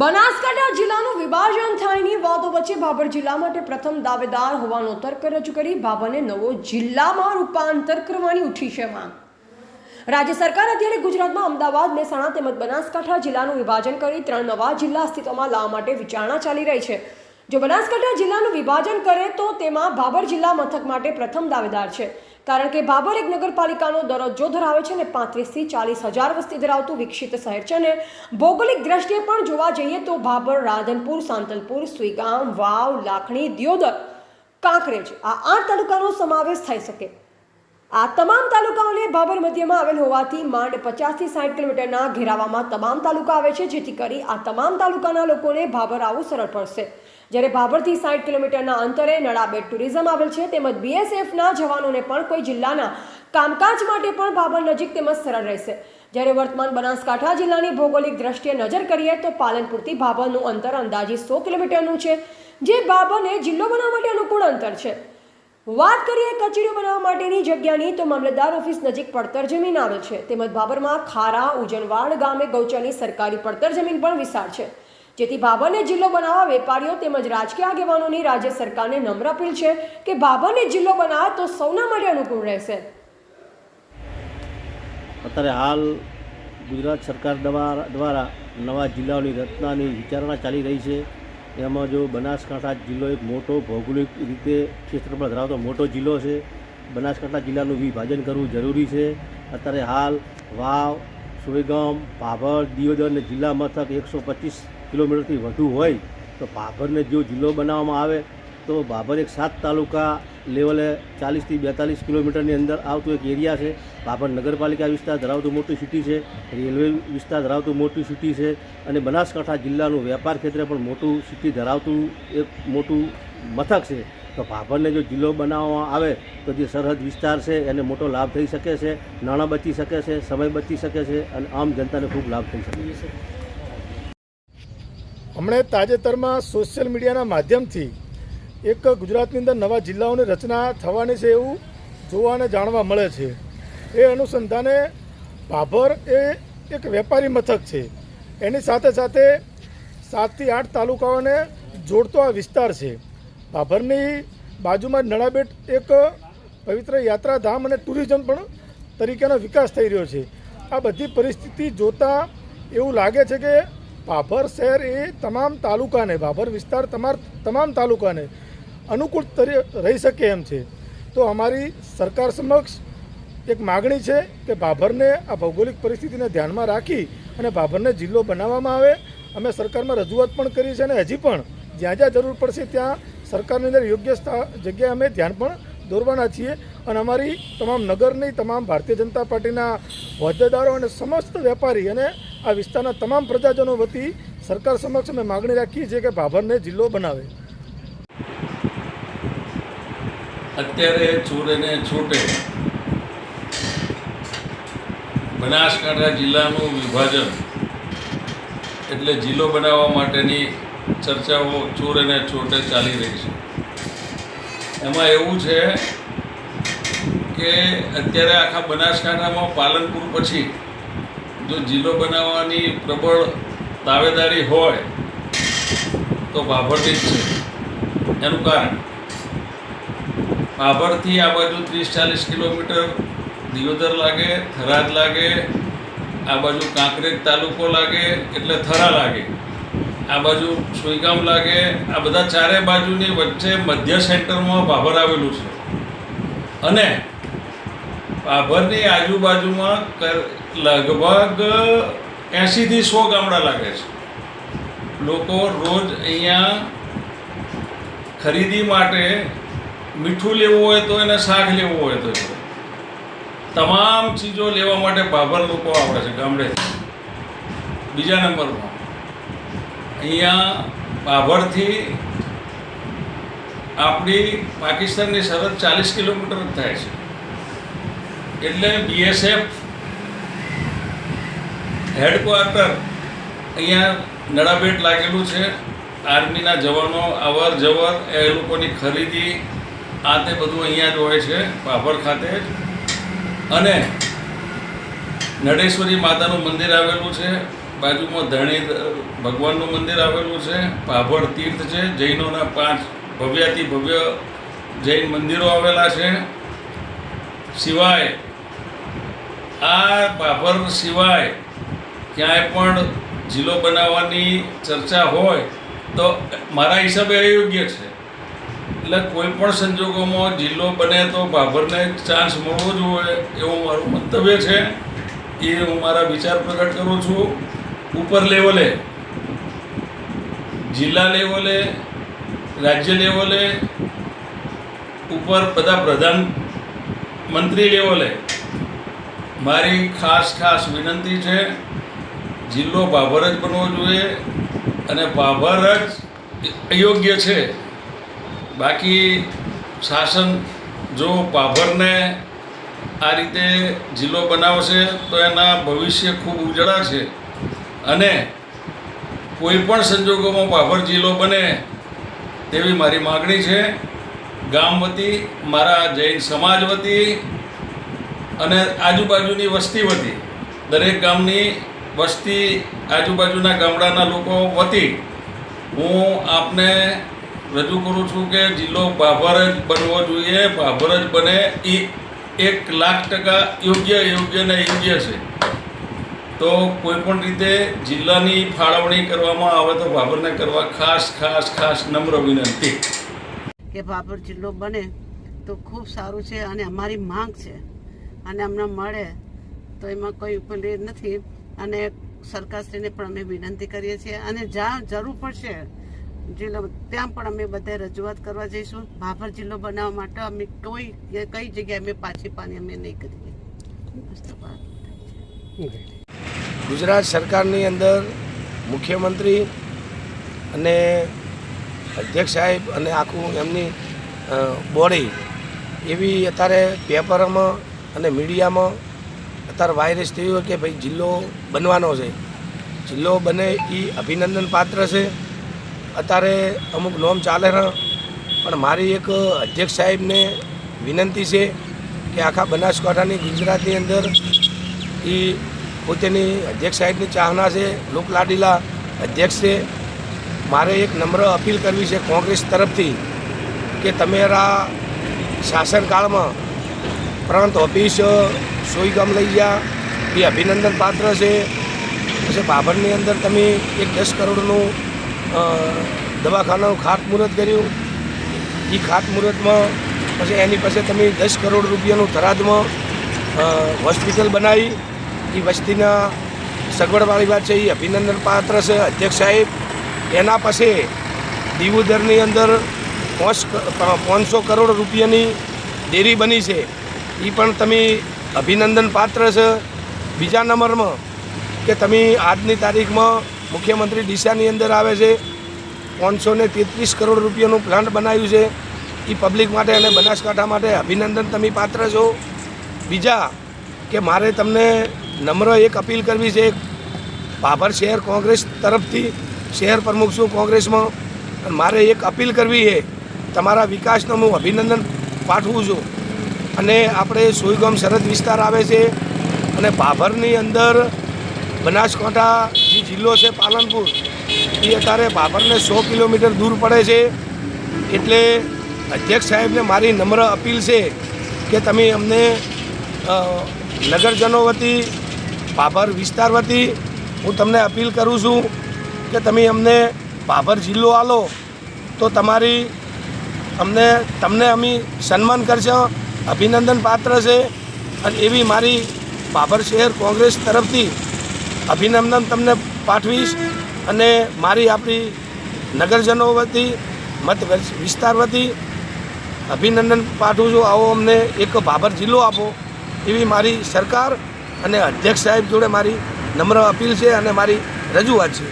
બનાસકાંઠા જિલ્લાનું વિભાજન થાયની વાતો વચ્ચે ભાભર જિલ્લા માટે પ્રથમ દાવેદાર હોવાનો તર્ક રજૂ કરી ભાભરને નવો જિલ્લામાં રૂપાંતર કરવાની ઉઠી છે માંગ. રાજ્ય સરકાર અત્યારે ગુજરાતમાં અમદાવાદ, મહેસાણા તેમજ બનાસકાંઠા જિલ્લાનું વિભાજન કરી ત્રણ નવા જિલ્લા અસ્તિત્વમાં લાવવા માટે વિચારણા ચાલી રહી છે. જો બનાસકાંઠા જિલ્લાનું વિભાજન કરે તો તેમાં ભાભર જિલ્લા મથક માટે પ્રથમ દાવેદાર છે. કારણ કે ભાભર એક નગરપાલિકાનો દરજ્જો ધરાવે છે અને પાંત્રીસથી ચાલીસ હજાર વસ્તી ધરાવતું વિકસિત શહેર છે અને ભૌગોલિક દ્રષ્ટિએ પણ જોવા જઈએ તો ભાભર રાધનપુર, સાંતલપુર સુઈગામ વાવ, લાખણી, દિયોદર કાંકરેજ આ આઠ તાલુકાનો સમાવેશ થઈ શકે. આ તમામ તાલુકાઓને ભાભર મધ્યમાં આવેલ હોવાથી માંડ પચાસથી સાઠ કિલોમીટરના ઘેરાવામાં તમામ તાલુકા આવે છે, જેથી કરી આ તમામ તાલુકાના લોકોને ભાભર આવવું સરળ પડશે. જ્યારે ભાભરથી સાઠ કિલોમીટરના અંતરે નળાબેટ ટુરિઝમ આવેલ છે, તેમજ બીએસએફના જવાનોને પણ કોઈ જિલ્લાના કામકાજ માટે પણ ભાભર નજીક તેમજ સરળ રહેશે. જ્યારે વર્તમાન બનાસકાંઠા જિલ્લાની ભૌગોલિક દ્રષ્ટિએ નજર કરીએ તો પાલનપુરથી ભાભરનું અંતર અંદાજે સો કિલોમીટરનું છે, જે ભાભરને જિલ્લો બનાવવા માટે અનુકૂળ અંતર છે. વાત કરીએ કચેરીઓ બનાવવા માટેની જગ્યાની, તો મામલતદાર ઓફિસ નજીક પડતર જમીન આવે છે. તેમજ ભાભરમાં ખારા, ઉજનવાડ ગામે ગૌચરની સરકારી પડતર જમીન પણ વિશાળ છે. જેથી ભાભરને જિલ્લો બનાવવા વેપારીઓ તેમજ રાજકીય આગેવાનોની રાજ્ય સરકારને નમ્ર અપીલ છે કે ભાભરને જિલ્લો બનાવે તો સૌના માટે અનુકૂળ રહેશે. અત્યારે હાલ ગુજરાત સરકાર દ્વારા દ્વારા નવા જિલ્લાઓની રચનાની વિચારણા ચાલી રહી છે. એમાં જો બનાસકાંઠા જિલ્લો એક મોટો ભૌગોલિક રીતે ક્ષેત્રફળ ધરાવતો મોટો જિલ્લો છે, બનાસકાંઠા જિલ્લાનું વિભાજન કરવું જરૂરી છે. અત્યારે હાલ વાવ સુઈગામ ભાભર, દિયોદર અને જિલ્લા મથક એકસો પચીસ કિલોમીટરથી વધુ હોય તો ભાભરને જો જિલ્લો બનાવવામાં આવે તો ભાભર એક સાત તાલુકા લેવલે ચાલીસથી બેતાલીસ કિલોમીટરની અંદર આવતું એક એરિયા છે. ભાભર નગરપાલિકા વિસ્તાર ધરાવતું મોટી સિટી છે. રેલવે વિસ્તાર ધરાવતું મોટી સિટી છે. અને બનાસકાંઠા જિલ્લાનું વેપાર ક્ષેત્રે પણ મોટું સિટી ધરાવતું એક મોટું મથક છે. તો ભાભરને જો જિલ્લો બનાવવામાં આવે તો જે સરહદ વિસ્તાર છે એને મોટો લાભ થઈ શકે છે. નાણાં બચી શકે છે, સમય બચી શકે છે અને આમ જનતાને ખૂબ લાભ થઈ શકે છે. હમણાં તાજેતરમાં સોશિયલ મીડિયાના માધ્યમથી એક ગુજરાતની અંદર નવા જિલ્લાઓની રચના થવાની છે એવું જોવા અને જાણવા મળે છે. એ અનુસંધાને ભાભર એ એક વેપારી મથક છે. એની સાથે સાથે સાતથી આઠ તાલુકાઓને જોડતો આ વિસ્તાર છે. ભાભરની બાજુમાં નળાબેટ એક પવિત્ર યાત્રાધામ અને ટુરિઝમ પણ તરીકેનો વિકાસ થઈ રહ્યો છે. આ બધી પરિસ્થિતિ જોતાં એવું લાગે છે કે ભાભર શહેર એ તમામ તાલુકાને, ભાભર વિસ્તાર તમામ તાલુકાને અનુકૂળ રહી શકે એમ છે. તો અમારી સરકાર સમક્ષ એક માગણી છે કે ભાભરને આ ભૌગોલિક પરિસ્થિતિને ધ્યાનમાં રાખી અને ભાભરને જિલ્લો બનાવવામાં આવે. અમે સરકારમાં રજૂઆત પણ કરી છે અને હજી પણ જ્યાં જ્યાં જરૂર પડશે ત્યાં સરકારની અંદર યોગ્ય જગ્યાએ અમે ધ્યાન પણ દોરવાના છીએ. અને અમારી તમામ નગરની તમામ ભારતીય જનતા પાર્ટીના હોદ્દેદારો અને સમસ્ત વેપારી અને આ વિસ્તારના તમામ પ્રજાજનો વતી સરકાર સમક્ષ અમે માગણી રાખીએ છીએ કે ભાભરને જિલ્લો બનાવે. અત્યારે ચોરે અને છૂટે બનાસકાંઠા જિલ્લાનું વિભાજન એટલે જિલ્લો બનાવવા માટેની ચર્ચાઓ ચોર અને છોટે ચાલી રહી છે. એમાં એવું છે કે અત્યારે આખા બનાસકાંઠામાં પાલનપુર પછી જો જિલ્લો બનાવવાની પ્રબળ દાવેદારી હોય તો બાભરથી જ છે. એનું કારણ ભાભરથી આ બાજુ ત્રીસ ચાલીસ કિલોમીટર દિયોદર લાગે, થરાદ લાગે, આ બાજુ કાંકરેજ તાલુકો લાગે, એટલે થરા લાગે. આ બાજુ સુઈગામ લાગે, આ બધા ચારે બાજુની વચ્ચે મધ્ય સેન્ટરમાં ભાભર આવેલું છે. અને ભાભરની આજુબાજુમાં ક લગભગ એંશીથી સો ગામડા લાગે છે. લોકો રોજ અહીંયા ખરીદી માટે મીઠું લેવું હોય તો એને શાક લેવું હોય તો તમામ ચીજો લેવા માટે ભાભર લોકો આવે છે ગામડે બીજા નંબરમાં, અહીંયા ભાભરથી આપણી પાકિસ્તાનની સરહદ ચાલીસ કિલોમીટર જ થાય છે. એટલે બીએસએફ હેડક્વાર્ટર અહીંયા નડાભેટ લાગેલું છે. આર્મીના જવાનો અવર જવર એ લોકોની ખરીદી આ તે બધું અહીંયા જ હોય છે પાભર ખાતે અને નડેશ્વરી માતાનું મંદિર આવેલું છે, બાજુમાં ધણી ભગવાનનું મંદિર આવેલું છે ભાભર તીર્થ છે, જૈનોના પાંચ ભવ્યાથી ભવ્ય જૈન મંદિરો આવેલા છે. સિવાય, આ ભાભર સિવાય ક્યાંય પણ જિલ્લો બનાવવાની ચર્ચા હોય તો મારા હિસાબે અયોગ્ય છે. એટલે કોઈ પણ સંજોગોમાં જિલ્લો બને તો ભાભરને ચાન્સ મળવો જોઈએ એવું મારું મંતવ્ય છે. એ હું મારા વિચાર પ્રગટ કરું છું. ઉપર લેવલે, જિલ્લા લેવલે, રાજ્ય લેવલે, ઉપર બધા પ્રધાન મંત્રી લેવલે મારી ખાસ ખાસ વિનંતી છે, જિલ્લો ભાભર જ બનવો જોઈએ અને ભાભર જ અયોગ્ય છે. બાકી શાસન જો પાભરને આ રીતે જિલ્લો બનાવશે તો એના ભવિષ્ય ખૂબ ઉજળા છે. અને કોઈ પણ સંજોગોમાં પાભર જિલ્લો બને તેવી મારી માગણી છે. ગામ વતી, મારા જૈન સમાજ વતી અને આજુબાજુની વસ્તી વતી, દરેક ગામની વસ્તી આજુબાજુના ગામડાના લોકો વતી હું આપને રજૂ કરું છું કે જિલ્લો ભાભર જ બનવો જોઈએ. ભાભર જ બને એ એક લાખ ટકા યોગ્ય યોગ્ય ને યોગ્ય છે. તો કોઈ પણ રીતે જિલ્લાની ફાળવણી કરવામાં આવે તો ભાભરને કરવા ખાસ ખાસ ખાસ નમ્ર વિનંતી. કે ભાભર જિલ્લો બને તો ખૂબ સારું છે અને અમારી માંગ છે. અને અમને મળે તો એમાં કોઈ પેલી નથી. અને સરકારશ્રીને પણ અમે વિનંતી કરીએ છીએ. અને જ્યાં જરૂર પડશે જિલ્લો ત્યાં પણ અમે બધા રજૂઆત કરવા જઈશું. ભાભર જિલ્લો બનાવવા માટે અમે કોઈ કઈ જગ્યાએ અમે પાછી પાની અમે નહીં કરીએ. ગુજરાત સરકારની અંદર મુખ્યમંત્રી અને અધ્યક્ષ સાહેબ અને આખું એમની બોડી એવી અત્યારે પેપરમાં અને મીડિયામાં અત્યારે વાયરસ થયું કે ભાઈ જિલ્લો બનવાનો છે. જિલ્લો બને એ અભિનંદન પાત્ર છે. અત્યારે અમુક નોમ ચાલે છે પણ મારી એક અધ્યક્ષ સાહેબને વિનંતી છે કે આખા બનાસકાંઠાની ગુજરાતની અંદર એ પોતેની અધ્યક્ષ સાહેબની ચાહના છે, લોકલાડીલા અધ્યક્ષ છે. મારે એક નમ્ર અપીલ કરવી છે કોંગ્રેસ તરફથી કે તમારા શાસનકાળમાં પ્રાંત ઓફિસ સોઈગામ લઈ ગયા એ અભિનંદન પાત્ર છે. પછી બાબરની અંદર તમે એક દસ કરોડનું દવાખાનાનું ખાતમુહૂર્ત કર્યું. એ ખાતમુહૂર્તમાં પછી એની પાસે તમે દસ કરોડ રૂપિયાનું થરાદમાં હોસ્પિટલ બનાવી. એ વસ્તીના સગવડવાળી વાત છે એ અભિનંદન પાત્ર છે, અધ્યક્ષ સાહેબ. એના પાસે દીવુદરની અંદર પાંચસો કરોડ રૂપિયાની ડેરી બની છે. એ પણ તમે અભિનંદન પાત્ર છે. બીજા નંબરમાં કે તમે આજની તારીખમાં મુખ્યમંત્રી દિશાની અંદર આવે છે. પાંચસો ને તેત્રીસ કરોડ રૂપિયાનું પ્લાન્ટ બનાવ્યું છે. એ પબ્લિક માટે અને બનાસકાંઠા માટે અભિનંદન તમે પાત્ર છો. બીજા કે મારે તમને નમ્ર એક અપીલ કરવી છે. ભાભર શહેર કોંગ્રેસ તરફથી શહેર પ્રમુખ છું કોંગ્રેસમાં. અને મારે એક અપીલ કરવી છે. તમારા વિકાસનો હું અભિનંદન પાઠવું છું. અને આપણે સોઈગામ સરહદ વિસ્તાર આવે છે. અને ભાભરની અંદર બનાસકાંઠા જે જિલ્લો છે પાલનપુર, એ અત્યારે બાબરને સો કિલોમીટર દૂર પડે છે. એટલે અધ્યક્ષ સાહેબને મારી નમ્ર અપીલ છે કે તમે અમને નગરજનો વતી ભાભર વિસ્તાર વતી હું તમને અપીલ કરું છું કે તમે અમને ભાભર જિલ્લો આલો તો તમારી, અમને, તમને અમે સન્માન કરશો, અભિનંદન પાત્ર છે. અને એવી મારી ભાભર શહેર કોંગ્રેસ તરફથી અભિનંદન તમને પાઠવીશ અને મારી આપણી નગરજનો વતી, મત વિસ્તાર વતી અભિનંદન પાઠવું છું. આવો અમને એક ભાભર જિલ્લો આપો. એવી મારી સરકાર અને અધ્યક્ષ સાહેબ જોડે મારી નમ્ર અપીલ છે અને મારી રજૂઆત છે.